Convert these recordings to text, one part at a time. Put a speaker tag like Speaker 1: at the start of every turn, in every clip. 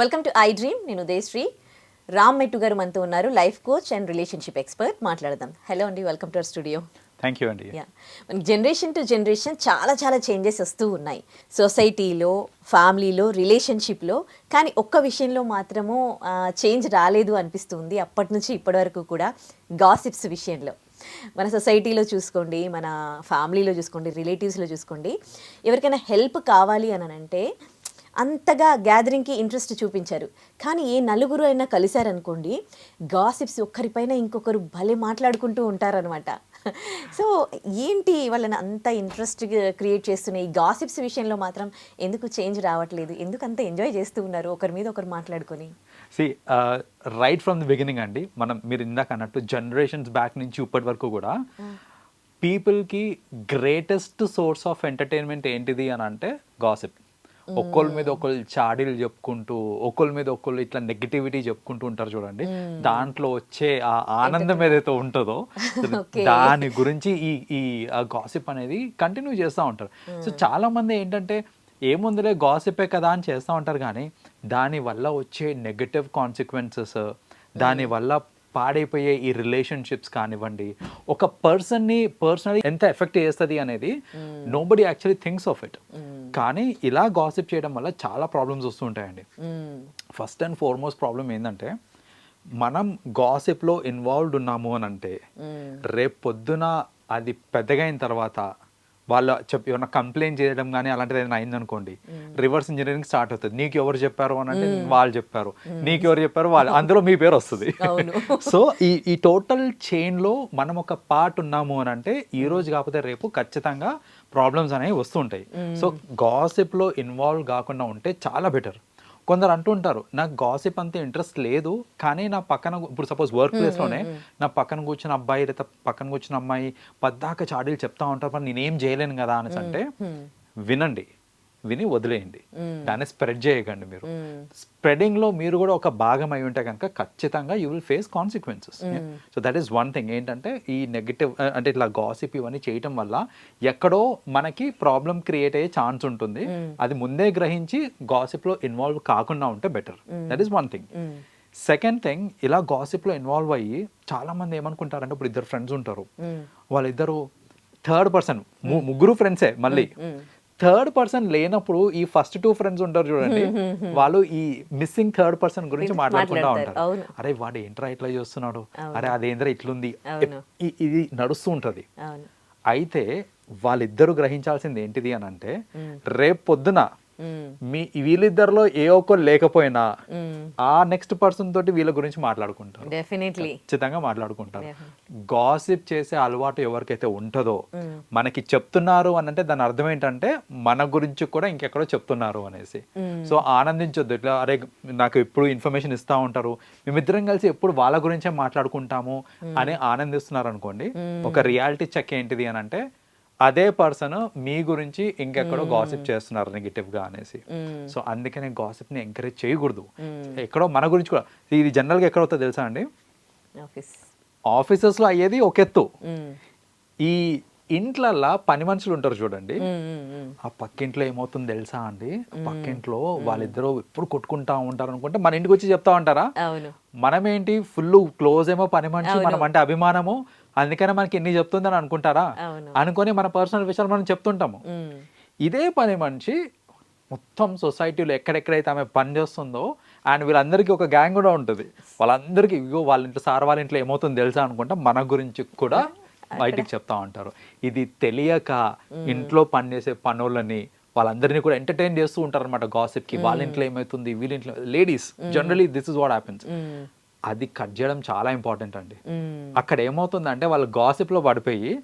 Speaker 1: Welcome to I dream నేను ఉదయశ్రీ. రామ్ మెట్టు గారు మనతో ఉన్నారు life coach and relationship expert మాట్లాడదాం. హలో అండి welcome to our studio
Speaker 2: thank you అండి.
Speaker 1: యా మనకి జనరేషన్ టు జనరేషన్ చాలా చాలా చేంజెస్ వస్తూ ఉన్నాయి. సొసైటీలో ఫ్యామిలీలో రిలేషన్షిప్లో కానీ ఒక్క విషయంలో మాత్రము చేంజ్ రాలేదు అనిపిస్తుంది. అప్పటి నుంచి ఇప్పటి వరకు కూడా గాసిప్స్ విషయంలో. మన సొసైటీలో చూసుకోండి మన ఫ్యామిలీలో చూసుకోండి రిలేటివ్స్లో చూసుకోండి. ఎవరికైనా హెల్ప్ కావాలి అని అంటే అంతగా గ్యాదరింగ్కి ఇంట్రెస్ట్ చూపించారు. కానీ ఏ నలుగురు అయినా కలిశారనుకోండి గాసిప్స్ ఒక్కరిపైన ఇంకొకరు భలే మాట్లాడుకుంటూ ఉంటారనమాట సో ఏంటి వాళ్ళని అంత ఇంట్రెస్ట్ క్రియేట్ చేస్తున్న ఈ గాసిప్స్ విషయంలో మాత్రం ఎందుకు చేంజ్ రావట్లేదు? ఎందుకు అంత ఎంజాయ్ చేస్తూ ఉన్నారు ఒకరి మీద ఒకరు మాట్లాడుకొని?
Speaker 2: See right from the beginning అండి మనం మీరు ఇందాక అన్నట్టు జనరేషన్స్ బ్యాక్ నుంచి ఇప్పటి వరకు కూడా పీపుల్కి గ్రేటెస్ట్ సోర్స్ ఆఫ్ ఎంటర్టైన్మెంట్ ఏంటిది అని అంటే గాసిప్ ఒక్కళ్ళ మీద ఒకళ్ళు చాడీలు చెప్పుకుంటూ ఒకళ్ళ మీద ఒకళ్ళు ఇట్లా నెగిటివిటీ చెప్పుకుంటూ ఉంటారు చూడండి. దాంట్లో వచ్చే ఆ ఆనందం ఏదైతే ఉంటుందో. దాని గురించి ఈ ఈ గాసిప్ అనేది కంటిన్యూ చేస్తూ ఉంటారు. సో చాలా మంది ఏంటంటే ఏముందిలే గాసిపే కదా అని చేస్తూ ఉంటారు కానీ దాని వల్ల వచ్చే నెగటివ్ కాన్సిక్వెన్సెస్ దాని వల్ల పాడైపోయే ఈ రిలేషన్షిప్స్ కానివ్వండి ఒక పర్సన్ని పర్సనలీ ఎంత ఎఫెక్ట్ చేస్తుంది అనేది nobody actually things of it కానీ ఇలా గాసిప్ చేయడం వల్ల చాలా ప్రాబ్లమ్స్ వస్తుంటాయండి ఫస్ట్ అండ్ ఫార్మోస్ట్ ప్రాబ్లం ఏంటంటే మనం గాసిప్లో ఇన్వాల్వ్డ్ ఉన్నాము అని అంటే రేపు పొద్దున అది పెద్దగా అయిన తర్వాత వాళ్ళు చెప్ ఏమైనా కంప్లైంట్ చేయడం కానీ అలాంటిది ఏదైనా అయిందనుకోండి రివర్స్ ఇంజనీరింగ్ స్టార్ట్ అవుతుంది. నీకు ఎవరు చెప్పారు అని అంటే వాళ్ళు చెప్పారు. నీకు ఎవరు చెప్పారు వాళ్ళు అందులో మీ పేరు వస్తుంది. సో ఈ ఈ టోటల్ చైన్లో మనం ఒక పార్ట్ ఉన్నాము అని అంటే ఈ రోజు కాకపోతే రేపు ఖచ్చితంగా ప్రాబ్లమ్స్ అనేవి వస్తుంటాయి సో గాసిప్లో ఇన్వాల్వ్ కాకుండా ఉంటే చాలా బెటర్ కొందరు అంటుంటారు నాకు గాసిప్ అంత ఇంట్రెస్ట్ లేదు కానీ నా పక్కన ఇప్పుడు సపోజ్ వర్క్ ప్లేస్లోనే నా పక్కన కూర్చున్న అబ్బాయి లేదా పక్కన కూర్చున్న అమ్మాయి పద్దాక చాడీలు చెప్తా ఉంటారు నేనేం చేయలేను కదా అనేసి అంటే వినండి. విని వదిలేయండి. దాన్ని స్ప్రెడ్ చేయకండి మీరు. స్ప్రెడింగ్లో మీరు కూడా ఒక భాగం అయి ఉంటే కనుక ఖచ్చితంగా you will face consequences so that is one thing ఏంటంటే ఈ నెగిటివ్ అంటే ఇట్లా గాసిప్ ఇవన్నీ చేయటం వల్ల ఎక్కడో మనకి ప్రాబ్లం క్రియేట్ అయ్యే ఛాన్స్ ఉంటుంది. అది ముందే గ్రహించి గాసిప్లో ఇన్వాల్వ్ కాకుండా ఉంటే better that is one thing second thing ఇలా గాసిప్లో ఇన్వాల్వ్ అయ్యి చాలా మంది ఏమనుకుంటారంటే ఇప్పుడు ఇద్దరు ఫ్రెండ్స్ ఉంటారు. వాళ్ళిద్దరు థర్డ్ పర్సన్ ముగ్గురు ఫ్రెండ్సే మళ్ళీ. థర్డ్ పర్సన్ లేనప్పుడు ఈ ఫస్ట్ టూ ఫ్రెండ్స్ ఉంటారు చూడండి వాళ్ళు ఈ మిస్సింగ్ థర్డ్ పర్సన్ గురించి మాట్లాడుకుంటా ఉంటారు. అరే వాడు ఏంట్రా ఇట్లా చేస్తున్నాడు? అరే అదేంద్రా ఇట్లుంది? ఇది నడుస్తూ ఉంటది. అయితే వాళ్ళిద్దరూ గ్రహించాల్సింది ఏంటిది అని అంటే రేపు పొద్దున మీ వీళ్ళిద్దరిలో ఏ ఒక్కరు లేకపోయినా ఆ నెక్స్ట్ పర్సన్ తోటి వీళ్ళ గురించి మాట్లాడుకుంటారు.
Speaker 1: డెఫినెట్లీ
Speaker 2: ఖచ్చితంగా మాట్లాడుకుంటారు. గాసిప్ చేసే అలవాటు ఎవరికైతే ఉంటుందో మనకి చెప్తున్నారు అని అంటే దాని అర్థం ఏంటంటే మన గురించి కూడా ఇంకెక్కడో చెప్తున్నారు అనేసి. సో ఆనందించొద్దు. ఇట్లా అరే నాకు ఎప్పుడు ఇన్ఫర్మేషన్ ఇస్తా ఉంటారు. మేమిద్దరం కలిసి ఎప్పుడు వాళ్ళ గురించే మాట్లాడుకుంటాము అని ఆనందిస్తున్నారు అనుకోండి ఒక రియాలిటీ చెక్ ఏంటిది అని అంటే అదే పర్సన్ మీ గురించి ఇంకెక్కడో గాసిప్ చేస్తున్నారు నెగిటివ్గా అనేసి సో అందుకనే గాసిప్ని ఎంకరేజ్ చేయకూడదు. ఎక్కడో మన గురించి కూడా. ఇది జనరల్గా ఎక్కడ అవుతుందో తెలుసా అండి?
Speaker 1: ఆఫీస్
Speaker 2: ఆఫీసెస్లో అయ్యేది ఒక ఎత్తు. ఈ ఇంట్లల్లా పని మనుషులు ఉంటారు చూడండి. ఆ పక్కింట్లో ఏమవుతుంది తెలుసా అండి? పక్కింట్లో వాళ్ళిద్దరూ ఎప్పుడు కొట్టుకుంటా ఉంటారు అనుకుంటే మన ఇంటికి వచ్చి చెప్తా ఉంటారా? మనమేంటి? ఫుల్ క్లోజ్ ఏమో పని మనిషి మనం అంటే అభిమానము. అందుకనే మనకి ఎన్ని చెప్తుందని అనుకుంటారా. అనుకొని మన పర్సనల్ విషయాలు మనం చెప్తుంటాము. ఇదే పని మనిషి మొత్తం సొసైటీలో ఎక్కడెక్కడైతే ఆమె పని చేస్తుందో అండ్ వీళ్ళందరికీ ఒక గ్యాంగ్ కూడా ఉంటుంది. వాళ్ళందరికీ ఇగో వాళ్ళ ఇంట్లో సార్ వాళ్ళ ఇంట్లో ఏమవుతుందో తెలుసా అనుకుంటా మన గురించి కూడా బయటికి చెప్తా ఉంటారు. ఇది తెలియక ఇంట్లో పనిచేసే పనులని వాళ్ళందరినీ కూడా ఎంటర్టైన్ చేస్తూ ఉంటారు అనమాట గాసిప్కి వాళ్ళ ఇంట్లో ఏమవుతుంది వీళ్ళ ఇంట్లో ladies generally this is what happens. అది కట్ చేయడం చాలా ఇంపార్టెంట్ అండి. అక్కడ ఏమవుతుందంటే వాళ్ళు గాసిప్లో పడిపోయి.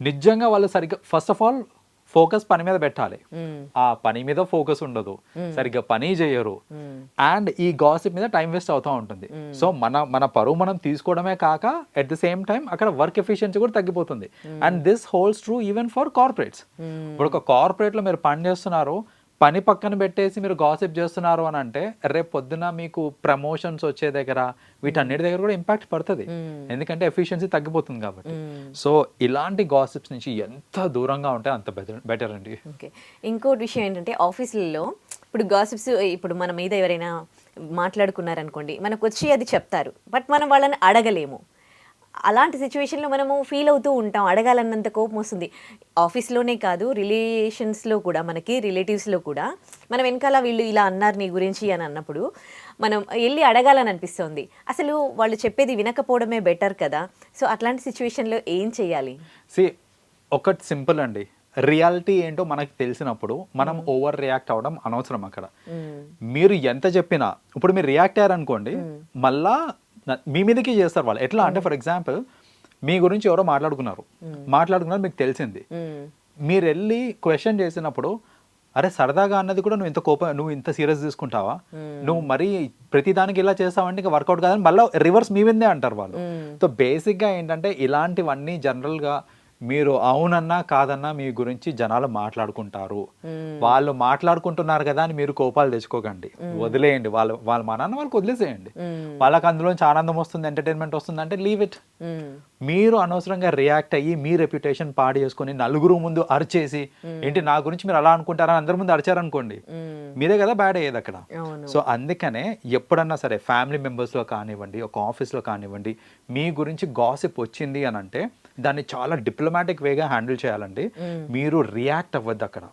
Speaker 2: నిజంగా వాళ్ళు సరిగ్గా ఫస్ట్ ఆఫ్ ఆల్ ఫోకస్ పని మీద పెట్టాలి. ఆ పని మీద ఫోకస్ ఉండదు. సరిగ్గా పని చేయరు. అండ్ ఈ గాసిప్ మీద టైం వేస్ట్ అవుతూ ఉంటుంది. సో మన మన పరువు మనం తీసుకోవడమే కాక ఎట్ ది సేమ్ టైం అక్కడ వర్క్ ఎఫిషియన్సీ కూడా తగ్గిపోతుంది. And this holds true even for corporates ఇప్పుడు ఒక కార్పొరేట్లో మీరు పని చేస్తున్నారు పని పక్కన పెట్టేసి మీరు గాసిప్ చేస్తున్నారు అని అంటే రేపు పొద్దున మీకు ప్రమోషన్స్ వచ్చే దగ్గర వీటన్నిటి దగ్గర కూడా ఇంపాక్ట్ పడుతుంది. ఎందుకంటే ఎఫిషియన్సీ తగ్గిపోతుంది కాబట్టి. సో ఇలాంటి గాసిప్స్ నుంచి ఎంత దూరంగా ఉంటే అంత బెటర్ బెటర్ అండి.
Speaker 1: ఓకే ఇంకోటి విషయం ఏంటంటే ఆఫీసులలో ఇప్పుడు గాసిప్స్ ఇప్పుడు మన మీద ఎవరైనా మాట్లాడుకున్నారనుకోండి మనకు వచ్చి అది చెప్తారు. బట్ మనం వాళ్ళని అడగలేము. అలాంటి సిచ్యువేషన్లో మనము ఫీల్ అవుతూ ఉంటాం. అడగాలన్నంత కోపం వస్తుంది. ఆఫీస్లోనే కాదు రిలేషన్స్లో కూడా మనకి రిలేటివ్స్లో కూడా మనం వెనకాల వీళ్ళు ఇలా అన్నారు నీ గురించి అని అన్నప్పుడు మనం వెళ్ళి అడగాలని అనిపిస్తుంది. అసలు వాళ్ళు చెప్పేది వినకపోవడమే బెటర్ కదా? సో అట్లాంటి సిచ్యువేషన్లో ఏం చేయాలి?
Speaker 2: సి ఒకటి సింపుల్ అండి. రియాలిటీ ఏంటో మనకు తెలిసినప్పుడు మనం ఓవర్ రియాక్ట్ అవ్వడం అనవసరం అక్కడ. మీరు ఎంత చెప్పినా ఇప్పుడు మీరు రియాక్ట్ అయ్యారనుకోండి మళ్ళా మీ మీదకి చేస్తారు వాళ్ళు. ఎట్లా అంటే ఫర్ ఎగ్జాంపుల్ మీ గురించి ఎవరో మాట్లాడుకున్నారు. మాట్లాడుకున్నారు మీకు తెలిసింది. మీరు వెళ్ళి క్వశ్చన్ చేసినప్పుడు అరే సరదాగా అన్నది కూడా నువ్వు ఇంత కోపం నువ్వు ఇంత సీరియస్ తీసుకుంటావా? నువ్వు మరీ ప్రతిదానికి ఇలా చేస్తావంటే ఇంకా వర్కౌట్ కాదని మళ్ళీ రివర్స్ మీ మీదే అంటారు వాళ్ళు. సో బేసిక్గా ఏంటంటే ఇలాంటివన్నీ జనరల్గా మీరు అవునన్నా కాదన్నా మీ గురించి జనాలు మాట్లాడుకుంటారు. వాళ్ళు మాట్లాడుకుంటున్నారు కదా అని మీరు కోపాలు తెచ్చుకోకండి. వదిలేయండి. వాళ్ళు వాళ్ళ మా నాన్న వాళ్ళకి వదిలేసేయండి. వాళ్ళకి అందులోంచి ఆనందం వస్తుంది ఎంటర్టైన్మెంట్ వస్తుంది అంటే లీవ్ ఇట్. మీరు అనవసరంగా రియాక్ట్ అయ్యి మీ రెప్యుటేషన్ పాడు చేసుకొని నలుగురు ముందు అరిచేసి ఏంటి నా గురించి మీరు అలా అనుకుంటారని అందరి ముందు అరిచారనుకోండి. మీదే కదా బ్యాడ్ అయ్యేది అక్కడ. సో అందుకనే ఎప్పుడన్నా సరే ఫ్యామిలీ మెంబర్స్లో కానివ్వండి ఒక ఆఫీస్లో కానివ్వండి మీ గురించి గాసిప్ వచ్చింది అని అంటే దాన్ని చాలా డిప్లొమాటిక్ వేగా హ్యాండిల్ చేయాలండి. మీరు రియాక్ట్ అవ్వద్దు అక్కడ.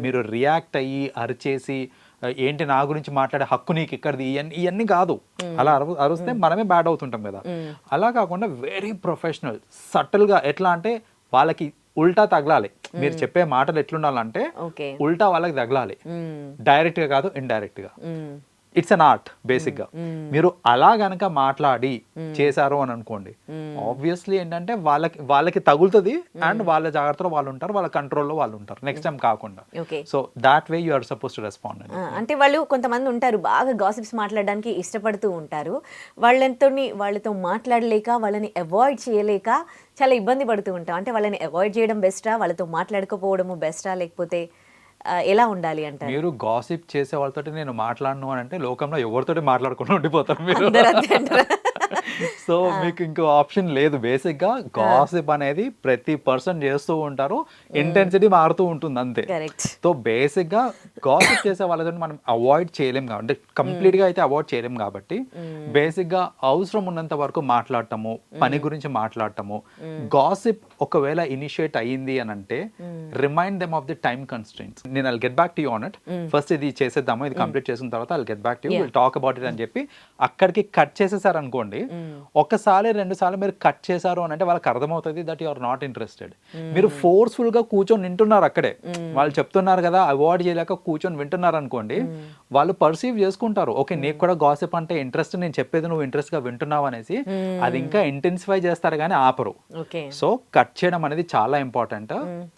Speaker 2: మీరు రియాక్ట్ అయ్యి అరిచేసి "ఆ, ఏంటి నా గురించి మాట్లాడే హక్కు నీకు ఇక్కడిది? ఇవన్నీ ఇవన్నీ కాదు. అలా అరు అరుస్తే మనమే బ్యాడ్ అవుతుంటాం కదా. అలా కాకుండా వెరీ ప్రొఫెషనల్ సటిల్గా ఎట్లా అంటే వాళ్ళకి ఉల్టా తగలాలి. మీరు చెప్పే మాటలు ఎట్లుండాలంటే ఉల్టా వాళ్ళకి తగలాలి.
Speaker 1: మ్మ్.
Speaker 2: డైరెక్ట్గా కాదు ఇండైరెక్ట్గా.
Speaker 1: మ్మ్.
Speaker 2: ఇట్స్ అన్ ఆర్ట్ బేసిక్గా మీరు అలా గనక మాట్లాడి చేశారు అని అనుకోండి ఆబ్వియస్లీ ఏంటంటే వాళ్ళకి వాళ్ళకి తగులుతుంది అండ్ వాళ్ళ జాగ్రత్తలో వాళ్ళు ఉంటారు వాళ్ళ కంట్రోల్లో వాళ్ళు ఉంటారు. నెక్స్ట్ టైం కాకుండా. So that way you are supposed to respond
Speaker 1: అంటే వాళ్ళు కొంతమంది ఉంటారు బాగా గాసిప్స్ మాట్లాడడానికి ఇష్టపడుతూ ఉంటారు. వాళ్ళతో వాళ్ళతో మాట్లాడలేక వాళ్ళని అవాయిడ్ చేయలేక చాలా ఇబ్బంది పడుతూ ఉంటాం. అంటే వాళ్ళని అవాయిడ్ చేయడం బెస్టా వాళ్ళతో మాట్లాడకపోవడము బెస్టా లేకపోతే ఎలా ఉండాలి అంటారు
Speaker 2: మీరు గాసిప్ చేసే వాళ్ళతోటి నేను మాట్లాడను అని అంటే లోకంలో ఎవరితోటి మాట్లాడకుండా ఉండిపోతారు మీరు? సో మీకు ఇంకో ఆప్షన్ లేదు. బేసిక్గా గాసిప్ అనేది ప్రతి పర్సన్ చేస్తూ ఉంటారు. ఇంటెన్సిటీ మారుతూ ఉంటుంది అంతే. సో బేసిక్గా గాసిప్ చేసే వాళ్ళతో మనం అవాయిడ్ చేయలేం కాబట్టి కంప్లీట్గా అయితే అవాయిడ్ చేయలేం కాబట్టి బేసిక్గా అవసరం ఉన్నంత వరకు మాట్లాడటము పని గురించి మాట్లాడటము. గాసిప్ ఒకవేళ ఇనిషియేట్ అయ్యింది అని అంటే remind them of the time constraints నేను I get back to you on it. First ఇది చేసేద్దాము ఇది కంప్లీట్ చేసిన తర్వాత I get back to you will talk about it అని చెప్పి అక్కడికి కట్ చేసేసారు అనుకోండి ఒకసారి రెండు సార్లు మీరు కట్ చేశారు అని అంటే వాళ్ళకి అర్థమవుతుంది that you are not interested మీరు ఫోర్స్ఫుల్గా కూర్చొని వింటున్నారు అక్కడే. వాళ్ళు చెప్తున్నారు కదా అవాయిడ్ చేయలేక కూర్చొని వింటున్నారు అనుకోండి వాళ్ళు పర్సీవ్ చేసుకుంటారు. ఓకే నీకు కూడా గాసిప్ అంటే ఇంట్రెస్ట్ నేను చెప్పేది నువ్వు ఇంట్రెస్ట్గా వింటున్నావు అనేసి అది ఇంకా ఇంటెన్సిఫై చేస్తారు కానీ ఆపరు. సో కట్ చేయడం అనేది చాలా ఇంపార్టెంట్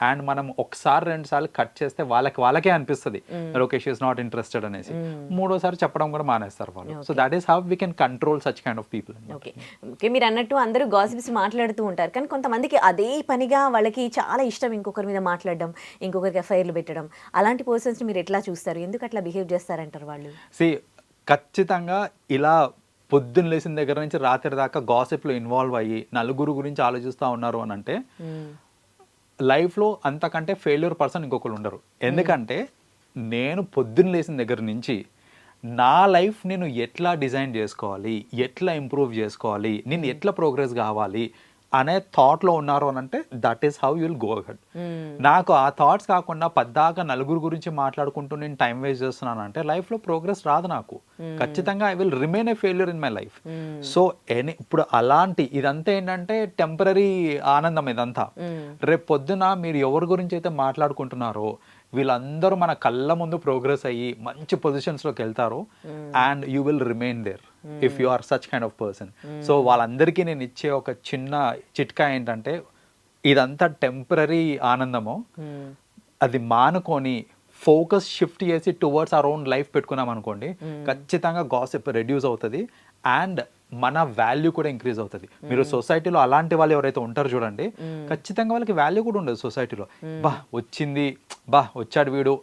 Speaker 2: అండ్ మనం ఒకసారి రెండు సార్లు కట్ చేస్తే వాళ్ళకి వాళ్ళకే అనిపిస్తుంది. ఓకే షీఈస్ నాట్ ఇంట్రెస్టెడ్ అనేసి. మూడోసారి చెప్పడం కూడా మానేస్తారు వాళ్ళు. So that is how we can control such kind of people
Speaker 1: okay. Okay మీరు అన్నట్టు అందరూ గాసిప్స్ మాట్లాడుతూ ఉంటారు. కానీ కొంతమందికి అదే పనిగా వాళ్ళకి చాలా ఇష్టం ఇంకొకరి మీద మాట్లాడడం ఇంకొకరికి ఎఫ్ఐఆర్లు పెట్టడం. అలాంటి పర్సన్స్ మీరు ఎట్లా చూస్తారు? ఎందుకు అట్లా బిహేవ్ చేస్తారంటారు వాళ్ళు?
Speaker 2: సి ఖచ్చితంగా ఇలా పొద్దున్న లేచిన దగ్గర నుంచి రాత్రి దాకా గాసిప్లో ఇన్వాల్వ్ అయ్యి నలుగురు గురించి ఆలోచిస్తూ ఉన్నారు అని అంటే లైఫ్లో అంతకంటే ఫెయిల్యూర్ పర్సన్ ఇంకొకరు ఉండరు. ఎందుకంటే నేను పొద్దున్న లేచిన దగ్గర నుంచి నా లైఫ్ నేను ఎట్లా డిజైన్ చేసుకోవాలి? ఎట్లా ఇంప్రూవ్ చేసుకోవాలి? నేను ఎట్లా ప్రోగ్రెస్ కావాలి? అనే థాట్లో ఉన్నారు అని అంటే that is how you'll go head నాకు ఆ థాట్స్ కాకుండా పద్దాక నలుగురు గురించి మాట్లాడుకుంటూ నేను టైం వేస్ట్ చేస్తున్నాను అంటే లైఫ్లో ప్రోగ్రెస్ రాదు నాకు. ఖచ్చితంగా I will remain a failure in my life so any ఇప్పుడు అలాంటి ఇదంతా ఏంటంటే టెంపరీ ఆనందం ఇదంతా. రేపు పొద్దున మీరు ఎవరి గురించి అయితే మాట్లాడుకుంటున్నారో వీళ్ళందరూ మన కళ్ళ ముందు ప్రోగ్రెస్ అయ్యి మంచి పొజిషన్స్లోకి వెళ్తారు. And you will remain there if you are such kind of person so వాళ్ళందరికీ నేను ఇచ్చే ఒక చిన్న చిట్కా ఏంటంటే ఇదంతా టెంపరీ ఆనందము. అది మానుకొని ఫోకస్ షిఫ్ట్ చేసి టువర్డ్స్ అవర్ ఓన్ లైఫ్ పెట్టుకున్నాం అనుకోండి ఖచ్చితంగా గాసిప్ రెడ్యూస్ అవుతుంది. అండ్ మన వాల్యూ కూడా ఇంక్రీజ్ అవుతుంది. మీరు సొసైటీలో అలాంటి వాళ్ళు ఎవరైతే ఉంటారో చూడండి ఖచ్చితంగా వాళ్ళకి వాల్యూ కూడా ఉండదు సొసైటీలో. బా వచ్చింది బా వచ్చాడు వీడు.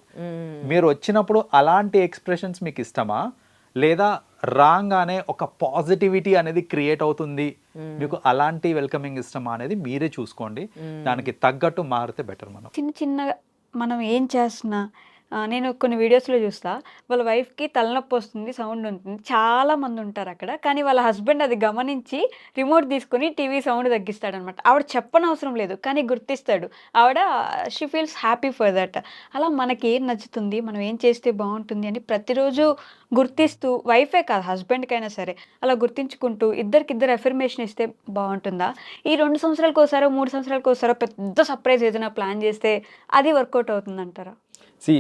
Speaker 2: మీరు వచ్చినప్పుడు అలాంటి ఎక్స్ప్రెషన్స్ మీకు ఇష్టమా? లేదా రాగానే ఒక పాజిటివిటీ అనేది క్రియేట్ అవుతుంది? మీకు అలాంటి వెల్కమింగ్ ఇష్టమా అనేది మీరే చూసుకోండి. దానికి తగ్గట్టు మారితే బెటర్ మనం.
Speaker 3: చిన్న చిన్నగా మనం ఏం చేస్తున్నా నేను కొన్ని వీడియోస్లో చూస్తా. వాళ్ళ వైఫ్కి తలనొప్పి వస్తుంది సౌండ్ ఉంటుంది. చాలా మంది ఉంటారు అక్కడ. కానీ వాళ్ళ హస్బెండ్ అది గమనించి రిమోట్ తీసుకొని టీవీ సౌండ్ తగ్గిస్తాడనమాట. ఆవిడ చెప్పనవసరం లేదు కానీ గుర్తిస్తాడు. ఆవిడ she feels happy for that అలా మనకి ఏం నచ్చుతుంది? మనం ఏం చేస్తే బాగుంటుంది అని ప్రతిరోజు గుర్తిస్తూ వైఫే కాదు హస్బెండ్కైనా సరే అలా గుర్తించుకుంటూ ఇద్దరికిద్దరు ఎఫర్మేషన్ ఇస్తే బాగుంటుందా? ఈ రెండు సంవత్సరాలకు ఒకసారో మూడు సంవత్సరాలకు ఒకసారో పెద్ద సర్ప్రైజ్ ఏదైనా ప్లాన్ చేస్తే అది work out అవుతుందంటారా?
Speaker 2: See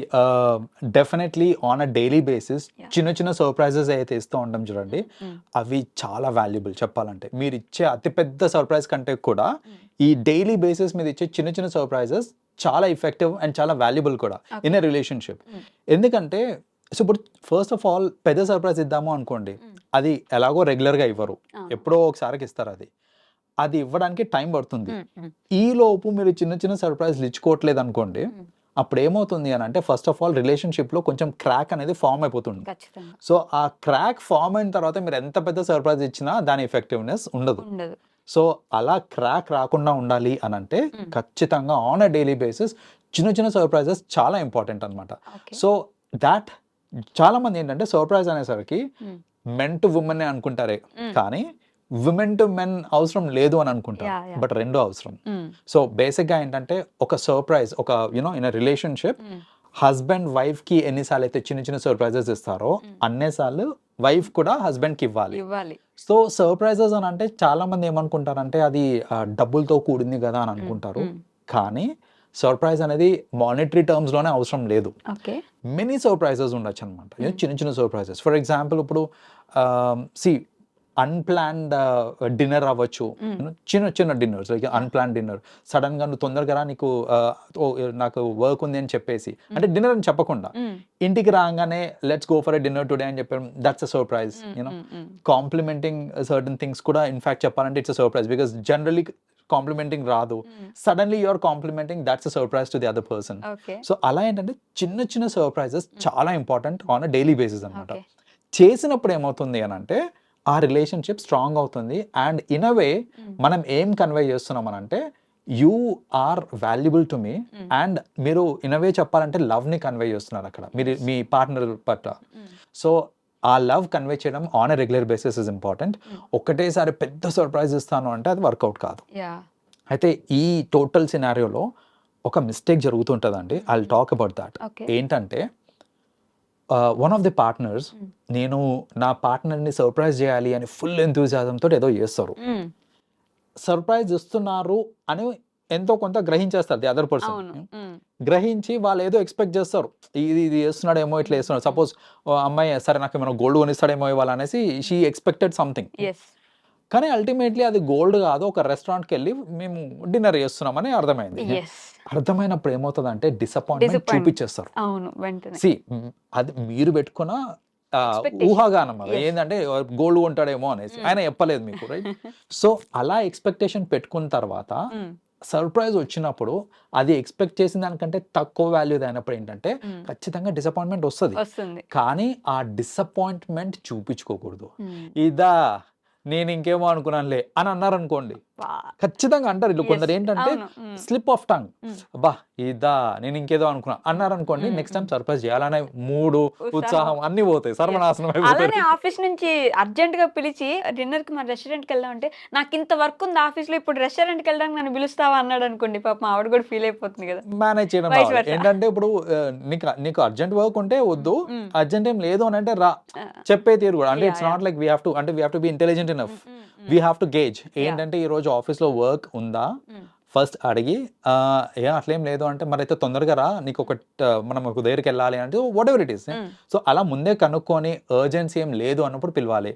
Speaker 2: definitely on a daily basis. చిన్న చిన్న సర్ప్రైజెస్ అయితే ఇస్తూ ఉంటాం చూడండి
Speaker 3: Mm.
Speaker 2: అవి చాలా వాల్యుబుల్ చెప్పాలంటే మీరు ఇచ్చే అతిపెద్ద సర్ప్రైజ్ కంటే కూడా ఈ డైలీ బేసిస్ మీద ఇచ్చే చిన్న చిన్న సర్ప్రైజెస్ చాలా ఎఫెక్టివ్ అండ్ చాలా వాల్యుబుల్ కూడా. In a relationship
Speaker 3: Mm.
Speaker 2: ఎందుకంటే సో ఇప్పుడు ఫస్ట్ ఆఫ్ ఆల్ పెద్ద సర్ప్రైజ్ ఇద్దాము అనుకోండి
Speaker 3: Mm.
Speaker 2: అది ఎలాగో రెగ్యులర్గా ఇవ్వరు. ఎప్పుడో ఒకసారికి ఇస్తారు అది అది ఇవ్వడానికి టైం పడుతుంది ఈ లోపు మీరు చిన్న చిన్న సర్ప్రైజ్లు ఇచ్చుకోవట్లేదు అనుకోండి. అప్పుడు ఏమవుతుంది అని అంటే ఫస్ట్ ఆఫ్ ఆల్ రిలేషన్షిప్లో కొంచెం క్రాక్ అనేది ఫామ్ అయిపోతుంది. సో ఆ క్రాక్ ఫామ్ అయిన తర్వాత మీరు ఎంత పెద్ద సర్ప్రైజ్ ఇచ్చినా దాని ఎఫెక్టివ్నెస్ ఉండదు. సో అలా క్రాక్ రాకుండా ఉండాలి అని అంటే. ఖచ్చితంగా ఆన్ అ డైలీ బేసిస్ చిన్న చిన్న సర్ప్రైజెస్ చాలా ఇంపార్టెంట్ అనమాట సో దాట్ చాలా మంది ఏంటంటే సర్ప్రైజ్ అనేసరికి
Speaker 3: Mm.
Speaker 2: మెన్ టు ఉమెన్ అనుకుంటారే. కానీ విమెన్ టు మెన్ అవసరం లేదు అని అనుకుంటారు. బట్ రెండు అవసరం. సో బేసిక్గా ఏంటంటే ఒక సర్ప్రైజ్ ఒక యునో ఇన్ రిలేషన్షిప్ హస్బెండ్ వైఫ్కి ఎన్నిసార్లు అయితే చిన్న చిన్న సర్ప్రైజెస్ ఇస్తారో
Speaker 3: Mm.
Speaker 2: అన్నేసార్లు వైఫ్ కూడా హస్బెండ్కి ఇవ్వాలి. సో సర్ప్రైజెస్ అని అంటే చాలా మంది ఏమనుకుంటారంటే అది డబ్బులతో కూడింది కదా అని అనుకుంటారు.
Speaker 3: Mm.
Speaker 2: కానీ సర్ప్రైజ్ అనేది మానిటరీ టర్మ్స్లోనే అవసరం లేదు. మెనీ సర్ప్రైజెస్ ఉండొచ్చు అనమాట చిన్న చిన్న సర్ప్రైజెస్ ఫర్ ఎగ్జాంపుల్ ఇప్పుడు సి అన్ప్లాన్డ్ డిన్నర్ అవ్వచ్చు.
Speaker 3: Mm.
Speaker 2: you know, చిన్న చిన్న డిన్నర్స్ లైక్ అన్ప్లాన్ డిన్నర్ సడన్గా నువ్వు తొందరగా రా, నీకు ఓ, నాకు వర్క్ ఉంది అని చెప్పేసి. అంటే డిన్నర్ అని చెప్పకుండా.
Speaker 3: ఉమ్,
Speaker 2: ఇంటికి రాగానే let's go for a dinner today అని చెప్పారు that's a surprise you know. Complimenting certain things కూడా ఇన్ఫాక్ట్ చెప్పాలంటే it's a surprise because generally complimenting రాదు. Suddenly you're complimenting that's a surprise to the other person so అలా ఏంటంటే చిన్న చిన్న surprises చాలా important on a daily basis అనమాట చేసినప్పుడు ఏమవుతుంది అని అంటే ఆ రిలేషన్షిప్ స్ట్రాంగ్ అవుతుంది. And in a way
Speaker 3: Mm.
Speaker 2: మనం ఏం కన్వే చేస్తున్నాం అని అంటే you are valuable to me
Speaker 3: Mm.
Speaker 2: And మీరు ఇన్ అ వే చెప్పాలంటే love ని కన్వే చేస్తున్నారు అక్కడ. మీరు మీ పార్ట్నర్ పట్ల.
Speaker 3: ఉమ్,
Speaker 2: సో ఆ లవ్ కన్వే చేయడం on a regular basis is important. ఒక్కటేసారి పెద్ద సర్ప్రైజ్ ఇస్తాను అంటే అది వర్కౌట్ కాదు. అయితే ఈ టోటల్ సినారియోలో ఒక మిస్టేక్ జరుగుతుంటుందండి. ఐ టాక్ అబౌట్ దాట్ ఏంటంటే వన్ ఆఫ్ ది పార్ట్నర్స్. నేను నా పార్ట్నర్ని సర్ప్రైజ్ చేయాలి అని ఫుల్ ఎంతూజియాజంతో ఏదో చేస్తారు. సర్ప్రైజ్ ఇస్తున్నారు అని ఎంతో కొంత గ్రహించేస్తారు ది అదర్ పర్సన్ గ్రహించి వాళ్ళు ఏదో ఎక్స్పెక్ట్ చేస్తారు. ఇది ఇది చేస్తున్నాడేమో ఇట్లా చేస్తున్నాడు. సపోజ్ అమ్మాయి సరే నాకు ఏమైనా గోల్డ్ కొనిస్తాడేమో ఇవ్వాలి అనేసి షీ ఎక్స్పెక్టెడ్ సంథింగ్ కానీ అల్టిమేట్లీ అది గోల్డ్ కాదు. ఒక రెస్టారెంట్కి వెళ్ళి మేము డిన్నర్ చేస్తున్నామని అర్థమైంది. అర్థమైనప్పుడు ఏమవుతుంది అంటే డిసప్పాయింట్మెంట్. చూపించేస్తారు సి అది మీరు పెట్టుకున్న. ఊహాగానం అది. ఏంటంటే గోల్డ్ కొంటాడేమో అనేసి. ఆయన చెప్పలేదు మీకు రైట్ సో అలా ఎక్స్పెక్టేషన్ పెట్టుకున్న తర్వాత సర్ప్రైజ్ వచ్చినప్పుడు అది ఎక్స్పెక్ట్ చేసిన దానికంటే తక్కువ వాల్యూ అయినప్పుడు ఏంటంటే ఖచ్చితంగా డిసప్పాయింట్మెంట్ వస్తుంది. కానీ ఆ డిసప్పాయింట్మెంట్ చూపించుకోకూడదు. ఇదా నేను ఇంకేమో అనుకున్నానులే అని అన్నారు అనుకోండి ఖచ్చితంగా అంటారు ఇల్లు. కొందరు ఏంటంటే స్లిప్ ఆఫ్ టంగ్. అబ్బా ఇదా నేను ఇంకేదో అనుకున్నా. అన్నారు అనుకోండి. నెక్స్ట్ టైం సర్ప్రైజ్ చేయాలనే మూడు
Speaker 3: ఉత్సాహం.
Speaker 2: అన్ని పోతాయి. సర్వనాశనం
Speaker 3: అలానే ఆఫీస్ నుంచి అర్జెంట్గా పిలిచి డిన్నర్కి మన రెస్టారెంట్కి వెళ్దాం అంటే నాకు ఇంత వర్క్ ఉంది ఆఫీస్లో ఇప్పుడు రెస్టారెంట్కి వెళ్ళడానికి నన్ను పిలుస్తావా? అన్నాడు అనుకోండి పాపం ఆవిడ కూడా ఫీల్ అయిపోతుంది కదా.
Speaker 2: మేనేజ్ చేయడం. ఏంటంటే ఇప్పుడు నీకు నీకు అర్జెంట్ వర్క్ ఉంటే వద్దు. అర్జెంట్ ఏం లేదు అని అంటే రా. చెప్పే తీరు కూడా. అంటే it's. Not like we have to అంటే we have to be intelligent enough we have to gauge ఏంటంటే ఈ రోజు ఆఫీస్లో వర్క్ ఉందా?
Speaker 3: ఉమ్,
Speaker 2: ఫస్ట్ అడిగి ఏ అట్లేం లేదు అంటే మరి అయితే తొందరగా రా నీకు ఒక మనం ఒక దగ్గరికి వెళ్ళాలి అంటే whatever it is so అలా ముందే కనుక్కొని అర్జెన్సీ ఏం లేదు అన్నప్పుడు పిలవాలి.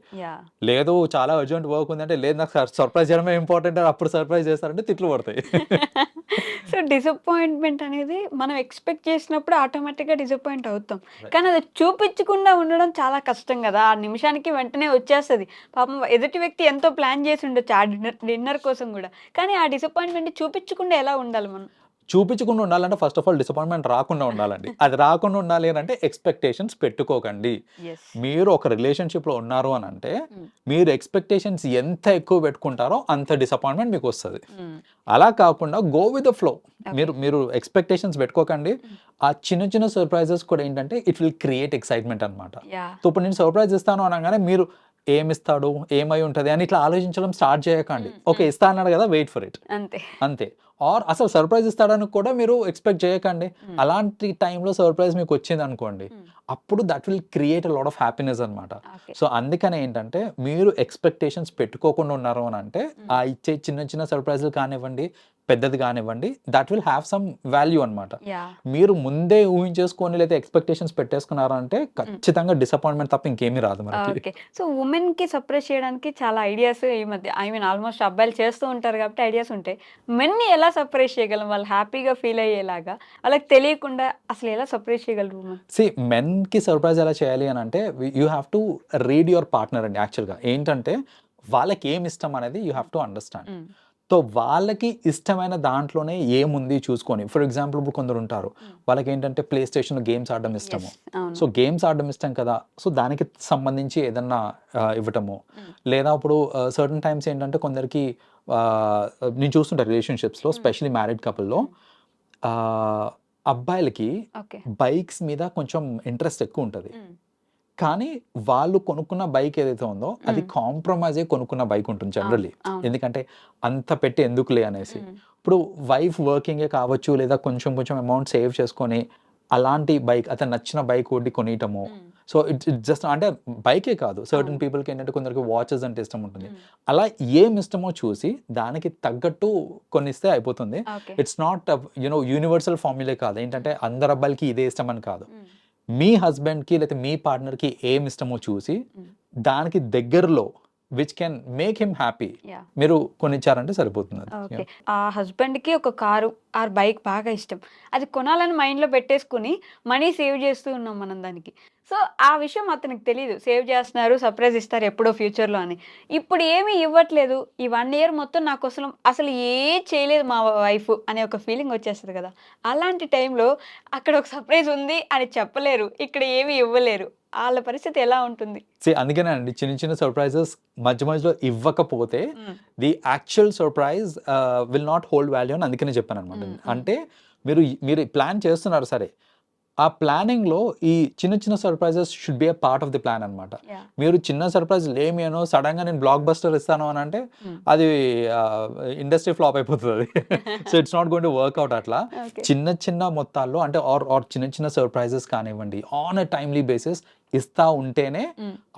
Speaker 2: లేదు చాలా అర్జెంట్ వర్క్ ఉందంటే లేదు నాకు సర్ప్రైజ్ చేయడమే ఇంపార్టెంట్ అప్పుడు సర్ప్రైజ్ చేస్తారంటే తిట్లు పడతాయి.
Speaker 3: సో డిసప్పాయింట్మెంట్ అనేది మనం ఎక్స్పెక్ట్ చేసినప్పుడు ఆటోమేటిక్గా డిసప్పాయింట్ అవుతాం. కానీ అది చూపించకుండా ఉండడం చాలా కష్టం కదా. ఆ నిమిషానికి వెంటనే వచ్చేస్తుంది. పాపం ఎదుటి వ్యక్తి ఎంతో ప్లాన్ చేసి ఉండొచ్చు ఆ డిన్నర్ డిన్నర్ కోసం కూడా. కానీ ఆ డిసప్పాయింట్మెంట్ చూపించకుండా ఎలా ఉండాలి మనం?
Speaker 2: చూపించకుండా ఉండాలంటే ఫస్ట్ ఆఫ్ ఆల్ డిసప్పాయింట్మెంట్ రాకుండా ఉండాలండి. అది రాకుండా ఉండాలి అని అంటే ఎక్స్పెక్టేషన్స్ పెట్టుకోకండి. మీరు ఒక రిలేషన్షిప్లో ఉన్నారు అని అంటే
Speaker 3: Mm.
Speaker 2: మీరు ఎక్స్పెక్టేషన్స్ ఎంత ఎక్కువ పెట్టుకుంటారో అంత డిసప్పాయింట్మెంట్ మీకు వస్తుంది. అలా కాకుండా గో విత్ ద ఫ్లో మీరు మీరు ఎక్స్పెక్టేషన్స్ పెట్టుకోకండి. ఆ చిన్న చిన్న సర్ప్రైజెస్ కూడా ఏంటంటే ఇట్ విల్ క్రియేట్ ఎక్సైట్మెంట్ అనమాట సో ఇప్పుడు నేను సర్ప్రైజ్ ఇస్తాను అనగానే మీరు ఏమి ఇస్తాడు ఏమై ఉంటుంది? అని ఇట్లా ఆలోచించడం స్టార్ట్ చేయకండి. ఓకే ఇస్తా అన్నాడు కదా వెయిట్ ఫర్ ఇట్
Speaker 3: అంతే.
Speaker 2: అంతే. ఆర్ అసలు సర్ప్రైజ్ ఇస్తాడని కూడా మీరు ఎక్స్పెక్ట్ చేయకండి. అలాంటి టైంలో సర్ప్రైజ్ మీకు వచ్చింది అనుకోండి అప్పుడు that will create lot of happiness అనమాట సో అందుకనే ఏంటంటే మీరు ఎక్స్పెక్టేషన్స్ పెట్టుకోకుండా ఉన్నారు అని అంటే ఆ ఇచ్చే చిన్న చిన్న సర్ప్రైజులు కానివ్వండి పెద్దది కానివ్వండి that will have some value అనమాట మీరు ముందే ఊహించేసుకొని లేదా ఎక్స్పెక్టేషన్స్ పెట్టేసుకున్నారంటే ఖచ్చితంగా డిసప్పాయింట్మెంట్ తప్ప ఇంకేమీ రాదు మనకి.
Speaker 3: ఓకే సో ఉమెన్కి సప్రెస్ చేయడానికి చాలా ఐడియాస్ ఈ మధ్య ఐ మీన్ ఆల్మోస్ట్ అబ్బాయిలు చేస్తూ ఉంటారు కాబట్టి ఐడియాస్ ఉంటాయి. మెన్ని ఎలా సప్రెస్ చేయగలం? వాళ్ళు హ్యాపీగా ఫీల్ అయ్యేలాగా? వాళ్ళకి తెలియకుండా అసలు ఎలా సప్రెస్ చేయగలరు
Speaker 2: సి మెన్కి సర్ప్రైజ్ ఎలా చేయాలి అని అంటే you have to read your partner అండి యాక్చువల్గా ఏంటంటే వాళ్ళకి ఏం ఇష్టం అనేది you have to understand so వాళ్ళకి ఇష్టమైన దాంట్లోనే ఏముంది చూసుకొని ఫర్ ఎగ్జాంపుల్ ఇప్పుడు కొందరు ఉంటారు వాళ్ళకి ఏంటంటే ప్లే స్టేషన్లో గేమ్స్ ఆడడం ఇష్టము. సో గేమ్స్ ఆడడం ఇష్టం కదా. సో దానికి సంబంధించి ఏదన్నా ఇవ్వటము. లేదా ఇప్పుడు సర్టన్ టైమ్స్ ఏంటంటే కొందరికి నేను చూస్తుంటా రిలేషన్షిప్స్లో స్పెషలీ మ్యారీడ్ కపుల్లో అబ్బాయిలకి బైక్స్ మీద కొంచెం ఇంట్రెస్ట్ ఎక్కువ ఉంటుంది. కానీ వాళ్ళు కొనుక్కున్న బైక్ ఏదైతే ఉందో అది కాంప్రమైజ్ అయ్యి కొనుక్కున్న బైక్ ఉంటుంది జనరల్లీ. ఎందుకంటే అంత పెట్టి ఎందుకులే అనేసి. ఇప్పుడు వైఫ్ వర్కింగే కావచ్చు లేదా కొంచెం కొంచెం అమౌంట్ సేవ్ చేసుకొని అలాంటి బైక్ అతను నచ్చిన బైక్ ఒకటి కొనియటము. సో ఇట్స్ ఇట్ జస్ట్ అంటే బైకే కాదు. సర్టన్ పీపుల్కి ఏంటంటే కొందరికి వాచెస్ అంటే ఇష్టం ఉంటుంది. అలా ఏం ఇష్టమో చూసి దానికి తగ్గట్టు కొనిస్తే అయిపోతుంది. It's not you know universal formulae కాదు. ఏంటంటే అందరు అబ్బాయిలకి ఇదే ఇష్టం అని కాదు మీ హస్బెండ్కి లేదా మీ పార్ట్నర్కి ఏం ఇష్టమో చూసి దానికి దగ్గరలో which can make him happy మీరు కొనిచ్చారంటే సరిపోతుంది.
Speaker 3: ఆ హస్బెండ్కి ఒక కారు ఆర్ బైక్ బాగా ఇష్టం. అది కొనాలని మైండ్లో పెట్టేసుకుని మనీ సేవ్ చేస్తూ ఉన్నాం మనం దానికి. సో ఆ విషయం అతనికి తెలియదు సేవ్ చేస్తున్నారు సర్ప్రైజ్ ఇస్తారు ఎప్పుడో future లో అని. ఇప్పుడు ఏమీ ఇవ్వట్లేదు. ఈ వన్ ఇయర్ మొత్తం నా కోసం అసలు ఏ చేయలేదు మా వైఫ్ అనే ఒక ఫీలింగ్ వచ్చేస్తుంది కదా. అలాంటి టైంలో అక్కడ ఒక సర్ప్రైజ్ ఉంది అని చెప్పలేరు. ఇక్కడ ఏమీ ఇవ్వలేరు. వాళ్ళ పరిస్థితి ఎలా ఉంటుంది?
Speaker 2: అందుకనే అండి చిన్న చిన్న సర్ప్రైజెస్ మధ్య మధ్యలో ఇవ్వకపోతే the actual surprise will not hold value అని అందుకనే చెప్పాను అనమాట. అంటే మీరు మీరు ప్లాన్ చేస్తున్నారు సరే ఆ ప్లానింగ్లో ఈ చిన్న చిన్న surprises should be a part of the plan అనమాట మీరు చిన్న సర్ప్రైజ్ లేమి అనో సడన్గా నేను బ్లాక్ బస్టర్ ఇస్తాను అని అంటే
Speaker 3: Mm.
Speaker 2: అది ఇండస్ట్రీ ఫ్లాప్ అయిపోతుంది అది. So it's not going to work out అట్లా. చిన్న చిన్న మొత్తాల్లో అంటే ఆర్ ఆర్ చిన్న చిన్న సర్ప్రైజెస్ కానివ్వండి ఆన్ అ టైమ్లీ బేసిస్ ఇస్తా ఉంటేనే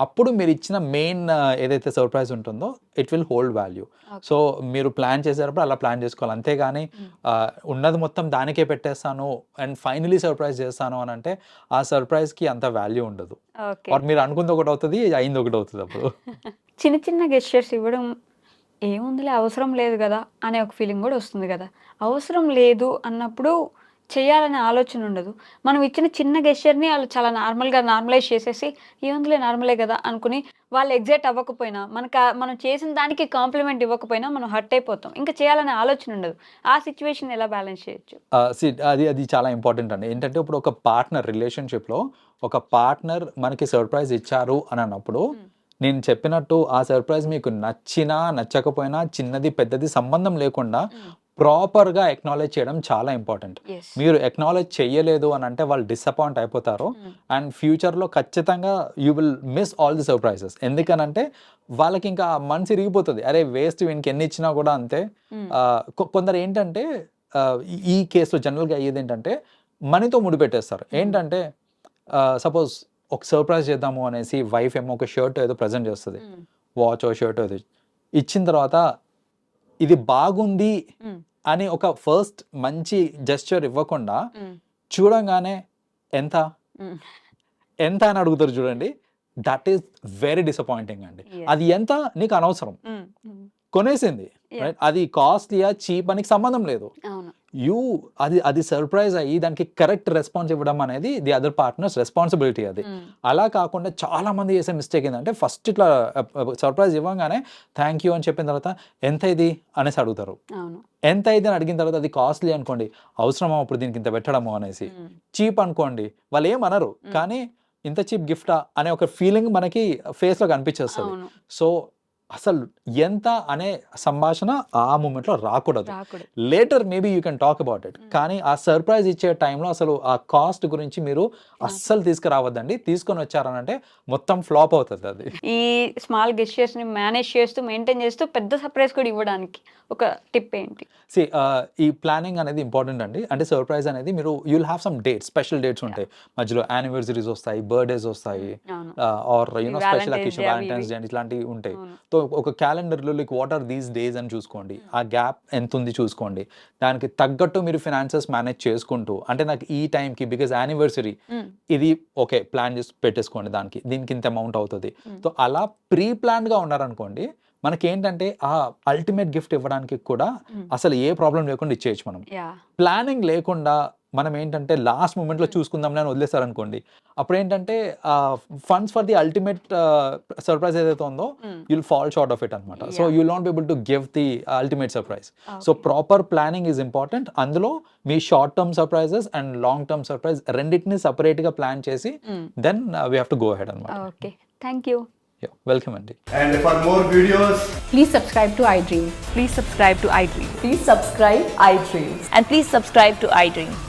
Speaker 2: అప్పుడు మీరు ఇచ్చిన మెయిన్ ఏదైతే సర్ప్రైజ్ ఉంటుందో it will hold value. So మీరు ప్లాన్ చేసేటప్పుడు అలా ప్లాన్ చేసుకోవాలి. అంతేగాని ఉన్నది మొత్తం దానికే పెట్టేస్తాను అండ్ ఫైనలీ సర్ప్రైజ్ చేస్తాను అని అంటే ఆ సర్ప్రైజ్కి అంత వాల్యూ ఉండదు. మీరు అనుకుంది ఒకటి అవుతుంది అయింది ఒకటి అవుతుంది అప్పుడు.
Speaker 3: చిన్న చిన్న గెస్చర్స్ ఇవ్వడం ఏముందిలే అవసరం లేదు కదా అనే ఒక ఫీలింగ్ కూడా వస్తుంది కదా. అవసరం లేదు అన్నప్పుడు చేయాలనే ఆలోచన ఉండదు. మనం ఇచ్చిన చిన్న గెస్చర్ని వాళ్ళు చాలా నార్మల్గా నార్మలైజ్ చేసేసి ఏముందిలే నార్మలే కదా అనుకుని వాళ్ళు ఎగ్జైట్ అవ్వకపోయినా మనకు మనం చేసిన దానికి కాంప్లిమెంట్ ఇవ్వకపోయినా మనం హర్ట్ అయిపోతాం. ఇంకా చేయాలనే ఆలోచన ఉండదు. ఆ సిచ్యువేషన్ ఎలా బ్యాలెన్స్ చేయొచ్చు?
Speaker 2: అది అది చాలా ఇంపార్టెంట్ అండి. ఏంటంటే ఇప్పుడు ఒక పార్ట్నర్ రిలేషన్షిప్లో ఒక పార్ట్నర్ మనకి సర్ప్రైజ్ ఇచ్చారు అని అన్నప్పుడు నేను చెప్పినట్టు ఆ సర్ప్రైజ్ మీకు నచ్చినా నచ్చకపోయినా చిన్నది పెద్దది సంబంధం లేకుండా ప్రాపర్గా ఎక్నాలెడ్జ్ చేయడం చాలా ఇంపార్టెంట్ మీరు ఎక్నాలెడ్జ్ చేయలేదు అని అంటే వాళ్ళు డిసప్పాయింట్ అయిపోతారు. అండ్ ఫ్యూచర్లో ఖచ్చితంగా you will miss all the surprises ఎందుకనంటే వాళ్ళకి ఇంకా మనసు ఇరిగిపోతుంది. అరే వేస్ట్ వీనికి ఎన్ని ఇచ్చినా కూడా అంతే. కొ- కొందరు ఏంటంటే ఈ- ఈ కేసులో జనరల్గా అయ్యేది ఏంటంటే మనీతో ముడిపెట్టేస్తారు ఏంటంటే సపోజ్ ఒక సర్ప్రైజ్ చేద్దాము అనేసి వైఫ్ ఏమో ఒక షర్ట్ ఏదో ప్రజెంట్ చేస్తుంది. వాచ్ షర్ట్ ఏదో. ఇచ్చిన తర్వాత ఇది బాగుంది అని ఒక ఫస్ట్ మంచి జెస్చర్ ఇవ్వకుండా చూడంగానే ఎంత? ఎంత అని అడుగుతారు చూడండి. దట్ ఈస్ వెరీ డిసప్పాయింటింగ్ అండి. అది ఎంత? నీకు అనవసరం. కొనేసింది? అది కాస్ట్లీయా చీప్ అని సంబంధం లేదు. యూ అది అది సర్ప్రైజ్ అయ్యి దానికి కరెక్ట్ రెస్పాన్స్ ఇవ్వడం అనేది ది అదర్ పార్ట్నర్స్ రెస్పాన్సిబిలిటీ అది.
Speaker 3: మ్మ్.
Speaker 2: అలా కాకుండా చాలా మంది చేసే మిస్టేక్ ఏంటంటే ఫస్ట్ ఇట్లా సర్ప్రైజ్ ఇవ్వగానే థ్యాంక్ యూ అని చెప్పిన తర్వాత ఎంత ఇది? అనేసి అడుగుతారు. ఎంత అయితే అని అడిగిన తర్వాత అది కాస్ట్లీ అనుకోండి. అవసరమా ఇప్పుడు దీనికి ఇంత పెట్టడము? అనేసి. చీప్ అనుకోండి. వాళ్ళు ఏమనరు కానీ ఇంత చీప్ గిఫ్టా అనే ఒక ఫీలింగ్ మనకి ఫేస్లో కనిపించేస్తుంది సో అసలు ఎంత అనే సంభాషణ ఆ మూమెంట్లో రాకూడదు. Later maybe you can talk about it కానీ ఆ సర్ప్రైజ్ ఇచ్చే టైంలో అసలు ఆ కాస్ట్ గురించి మీరు అస్సలు తీసుకురావద్దండి. తీసుకొని వచ్చారనంటే మొత్తం ఫ్లాప్ అవుతుంది అది.
Speaker 3: ఈ స్మాల్ గెస్టర్స్ని మేనేజ్ చేస్తూ మెయింటైన్ చేస్తూ పెద్ద సర్ప్రైజ్ కూడా ఇవ్వడానికి ఒక టిప్ ఏంటి?
Speaker 2: సి ఈ ప్లానింగ్ అనేది ఇంపార్టెంట్ అండి. అంటే సర్ప్రైజ్ అనేది మీరు you'll have some dates special dates ఉంటాయి. మధ్యలో యానివర్సరీస్ వస్తాయి బర్త్డేస్ వస్తాయి or you know special occasion Valentine's
Speaker 3: ఇవి.
Speaker 2: డే ఇట్లాంటివి ఉంటాయి. సో ఒక క్యాలెండర్లో like what are these days అని చూసుకోండి. ఆ గ్యాప్ ఎంత ఉంది చూసుకోండి. దానికి తగ్గట్టు మీరు ఫినాన్సెస్ మేనేజ్ చేసుకుంటూ అంటే నాకు ఈ టైంకి బికాజ్ యానివర్సరీ
Speaker 3: మ్మ్.
Speaker 2: ఇది ఓకే ప్లాన్ చేసి పెట్టేసుకోండి దానికి. దీనికి ఇంత అమౌంట్ అవుతుంది.
Speaker 3: Hmm.
Speaker 2: సో అలా ప్రీ ప్లాన్డ్గా ఉన్నారనుకోండి మనకి ఏంటంటే ఆ అల్టిమేట్ గిఫ్ట్ ఇవ్వడానికి కూడా
Speaker 3: Hmm.
Speaker 2: అసలు ఏ ప్రాబ్లం లేకుండా ఇచ్చేయచ్చు మనం. ప్లానింగ్ లేకుండా మనం ఏంటంటే లాస్ట్ మూమెంట్లో చూసుకుందాం అని వదిలేస్తారనుకోండి అప్పుడు ఏంటంటే funds for the ultimate surprise ఏదైతే ఉందో. You'll fall short of it అనమాట so
Speaker 3: Yeah.
Speaker 2: You not be able to give the ultimate surprise so. Proper planning is important అందులో మీ short term surprises and long term surprise రెండింటిని సపరేట్గా plan చేసి. Then we have to go head అనమాట
Speaker 3: okay thank you
Speaker 2: welcome అండి
Speaker 4: And for more videos,
Speaker 5: Please subscribe to iDream.
Speaker 6: Please subscribe to iDream.
Speaker 5: Please subscribe iDreams.
Speaker 6: And please subscribe to iDream.